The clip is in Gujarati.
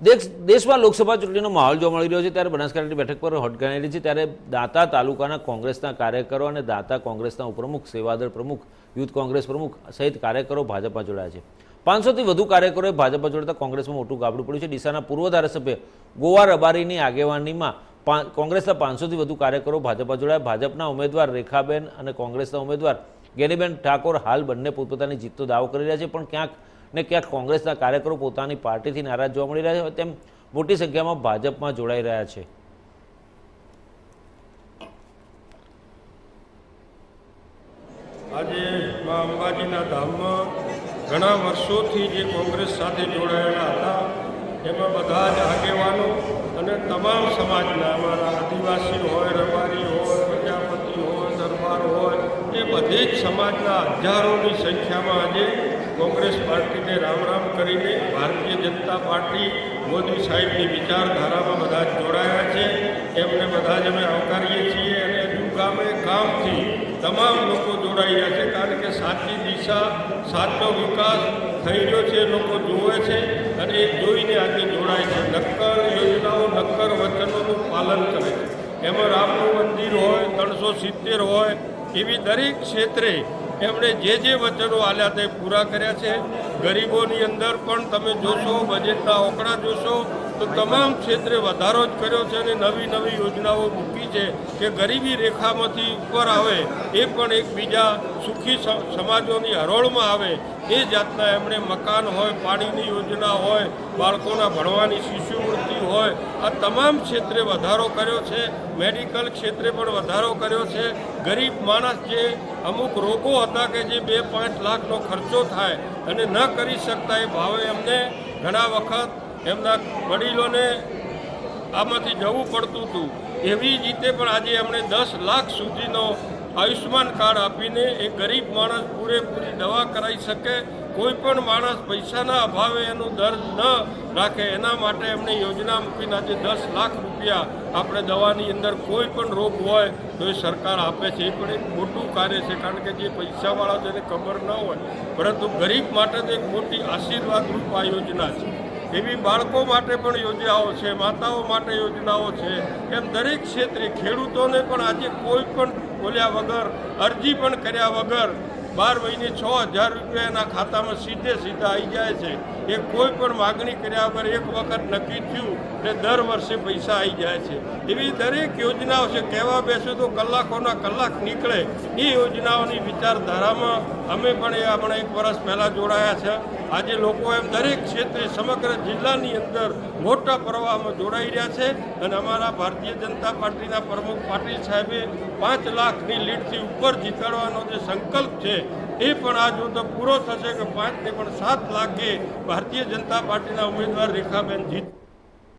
દેશ દેશમાં લોકસભા ચૂંટણીનો માહોલ જોવા મળી રહ્યો છે ત્યારે બનાસકાંઠાની બેઠક પર હોટ છે ત્યારે દાતા તાલુકાના કોંગ્રેસના કાર્યકરો અને દાતા કોંગ્રેસના ઉપપ્રમુખ, સેવાદળ પ્રમુખ, યુથ કોંગ્રેસ પ્રમુખ સહિત કાર્યકરો ભાજપમાં જોડાયા છે. પાંચસોથી વધુ કાર્યકરોએ ભાજપમાં જોડાતા કોંગ્રેસમાં મોટું ગાબડું પડ્યું છે. ડીસાના પૂર્વ ધારાસભ્ય ગોવા રબારીની આગેવાનીમાં કોંગ્રેસના પાંચસોથી વધુ કાર્યકરો ભાજપમાં જોડાયા. ભાજપના ઉમેદવાર રેખાબેન અને કોંગ્રેસના ઉમેદવાર ગેનીબેન ઠાકોર હાલ બંને પોતપોતાની જીતનો દાવો કરી રહ્યા છે, પણ ક્યાંક ને ક્યાંક કોંગ્રેસના કાર્યકરો પોતાની પાર્ટીથી નારાજ જોવા મળી રહ્યા છે, તેમ મોટી સંખ્યામાં ભાજપમાં જોડાઈ રહ્યા છે. આજે મા અંબાજીના ધામમાં ઘણા વર્ષોથી જે કોંગ્રેસ સાથે જોડાયેલા હતા, એમાં બધા જ આગેવાનો અને તમામ સમાજના અમારા આદિવાસી હોય રબારી હોય પ્રજાપતિ હોય દરબાર હોય એ બધી જ સમાજના હજારોની સંખ્યામાં આજે કોંગ્રેસ પાર્ટીને રામ રામ કરીને ભારતીય જનતા પાર્ટી મોદી સાહેબની વિચારધારામાં બધા જ જોડાયા છે. એમને બધા જ અમે આવકારીએ છીએ અને હજુ ગામે ગામથી તમામ લોકો જોડાયા છે કારણ કે સાચી દિશા, સાચો વિકાસ થઈ રહ્યો છે, લોકો જુએ છે અને એ જોઈને આજે જોડાય છે. નક્કર યોજનાઓ, નક્કર વચનોનું પાલન કરે છે. એમાં રામનું મંદિર હોય, ત્રણસો સિત્તેર હોય એવી દરેક ક્ષેત્રે એમણે જે જે વચનો આલ્યા તે પૂરા કર્યા છે. ગરીબોની અંદર પણ તમે જોશો, બજેટના ઓકડા જોશો તો તમામ ક્ષેત્રે વધારો જ કર્યો છે અને નવી નવી યોજનાઓ મૂકી છે કે ગરીબી રેખામાંથી ઉપર આવે એ પણ એકબીજા સુખી સમાજોની હરોળમાં આવે એ જાતના એમણે મકાન હોય, પાણીની યોજના હોય, બાળકોના ભણવાની શિષ્યવૃત્તિ હોય, આ તમામ ક્ષેત્રે વધારો કર્યો છે. મેડિકલ ક્ષેત્રે પણ વધારો કર્યો છે. ગરીબ માણસ જે અમુક રોગો હતા કે જે બે પાંચ લાખનો ખર્ચો થાય અને ન કરી શકતા એ ભાવે એમને ઘણા વખત એમના વડીલોને આમાંથી જવું પડતું હતું. એવી રીતે પણ આજે એમણે દસ લાખ સુધીનો આયુષ્યમાન કાર્ડ આપીને એ ગરીબ માણસ પૂરેપૂરી દવા કરાવી શકે, કોઈ પણ માણસ પૈસાના અભાવે એનું દર્દ ન રાખે, એના માટે એમણે યોજના મૂકીને આજે દસ લાખ રૂપિયા આપણે દવાની અંદર કોઈ પણ રોગ હોય તો એ સરકાર આપે છે. એ પણ એક મોટું કાર્ય છે, કારણ કે જે પૈસાવાળા જેને ખબર ન હોય, પરંતુ ગરીબ માટે તો એક મોટી આશીર્વાદ રૂપ આ યોજના છે. એવી બાળકો માટે પણ યોજનાઓ છે, માતાઓ માટે યોજનાઓ છે. એમ દરેક ક્ષેત્રે ખેડૂતોને પણ આજે કોઈ પણ બોલ્યા વગર, અરજી પણ કર્યા વગર બાર મહિને છ હજાર રૂપિયા એના ખાતામાં સીધે સીધા આવી જાય છે. એ કોઈ પણ માગણી કર્યા વગર એક વખત નક્કી થયું ને દર વર્ષે પૈસા આવી જાય છે. એવી દરેક યોજનાઓ છે, કહેવા બેસો તો કલાકોના કલાક નીકળે. એ યોજનાઓની વિચારધારામાં અમે પણ એ હમણાં એક વર્ષ પહેલાં જોડાયા છે. આજે લોકો એમ દરેક ક્ષેત્રે સમગ્ર જિલ્લાની અંદર મોટા પ્રવાહમાં જોડાઈ રહ્યા છે અને અમારા ભારતીય જનતા પાર્ટીના પ્રમુખ પાટીલ સાહેબે પાંચ લાખની લીડથી ઉપર જીતાડવાનો જે સંકલ્પ છે એ પણ આ જો તો પૂરો થશે કે પાંચ ને પણ સાત લાખે ભારતીય જનતા પાર્ટીના ઉમેદવાર રેખાબેન જીત